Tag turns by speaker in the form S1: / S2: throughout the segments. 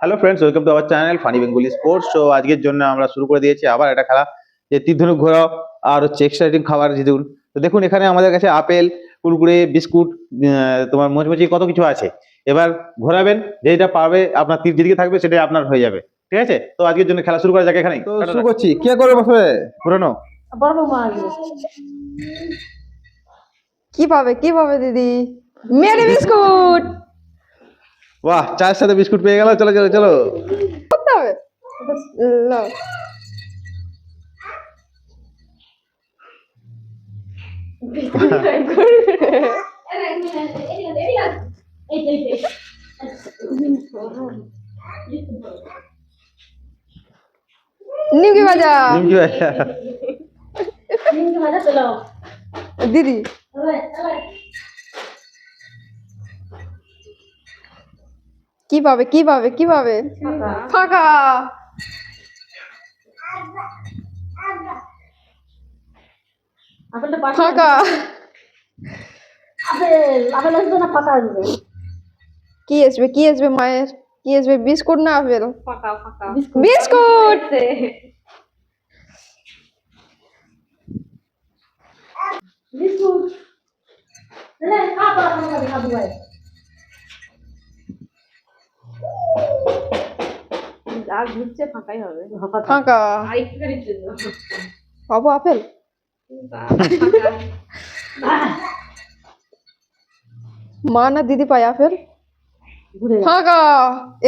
S1: Hello friends welcome to our channel funny Bengali sports so আজকের জন্য আমরা শুরু করে দিয়েছি আবার একটা খেলা যে তীর্ধনুক ঘোরাও আর হচ্ছে এক্সাইটিং খাবার জিতুন। তো দেখুন এখানে আমাদের কাছে আপেল কুরকুরে বিস্কুট তোমার মোচমুচি কত কিছু আছে। এবার ঘোরাবেন যেটা পারবে আপনার তীর যেদিকে থাকবে সেটাই আপনার হয়ে যাবে। ঠিক আছে? তো আজকের জন্য খেলা শুরু করা যাক এখানে
S2: তো শুরু করছি। কে করে বসবে
S3: আসবে।
S4: কি পাবে কি পাবে দিদি? Marie biscuit!
S1: বাহ চায়ের সাথে বিস্কুট পেয়ে গেল চলো চলো চলো।
S4: করতে হবে? নাও। নিমকি ভাজা
S1: নিমকি ভাজা
S3: নিমকি ভাজা চলো
S4: দিদি। কি পাবে কি পাবে কি পাবে? ফাঁকা। ফাঁকা। কি আসবে কি আসবে মায়ের? কি আসবে বিস্কুট না আপেল?
S3: ফাঁকা ফাঁকা।
S4: বিস্কুট।
S3: বিস্কুট!
S5: যা ঘুরছে ফাঁকাই হবে।
S4: ফাঁকা।
S5: আরেকটুখানির জন্য।
S4: পাবো আপেল? মা না দিদি পায় আপেল?
S3: ঘুরে গেল।
S4: ফাঁকা।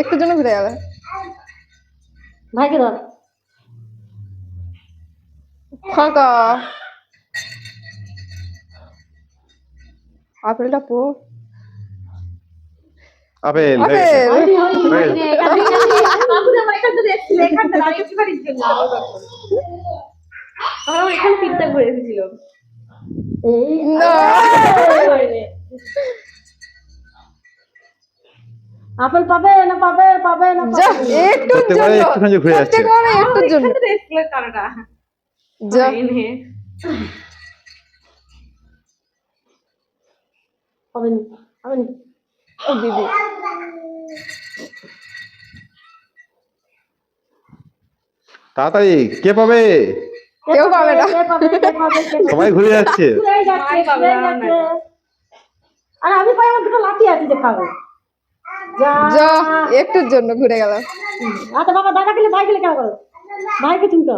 S4: একটু জন্য ঘুরে গেল।
S3: ভাইকে ধর।
S4: ফাঁকা। আপেলটা পো
S1: আপেল।
S4: আপেল
S3: পাবে না পাবে পাবে না
S4: জন্য
S1: একটুখানি ঘুরে যাচ্ছে।
S4: একটুর জন্য।
S5: এখানটা এসেছিল
S4: যা।
S5: এনে
S3: হবে না হবে না
S4: ও দিদি।
S1: তাড়াতাড়ি কে পাবে?
S4: কেউ পাবে না।
S3: কে পাবে কে পাবে
S1: সবাই ঘুরে যাচ্ছে।
S3: আর আমি পাই আমার দুটো লাঠি আছে যে। খাব যা
S4: একটুর জন্য ঘুরে গেল
S3: আচ্ছা বাবা দাদা গেলে ভাই গেলে কেন করো? ভাইকে চিনতো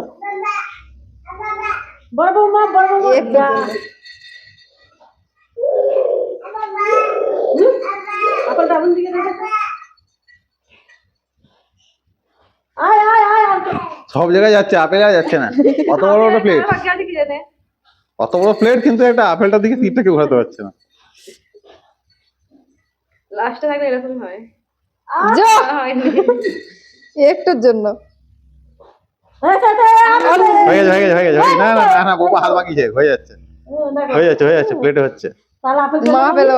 S3: বড় বৌমা বড় বৌমা।
S4: একটু
S3: যা? দিকে
S1: সব জায়গায় যাচ্ছে আপেল আর যাচ্ছে না। অত বড় বড় প্লেট অত বড় প্লেট কিন্তু একটা আপেলটার দিকে তীরটাকে ঘোরাতে পারছে না।
S5: লাস্টে থাকলে এরকম হয়।
S4: যা!
S5: হয়নি
S4: একটুর জন্য।
S1: হয়ে গেছে হয়ে গেছে হয়ে গেছে। না না না না বাবা হাত বাকিয়েছে হয়ে যাচ্ছে। হয়ে যাচ্ছে হয়ে যাচ্ছে প্লেটে হচ্ছে।
S4: মা পেল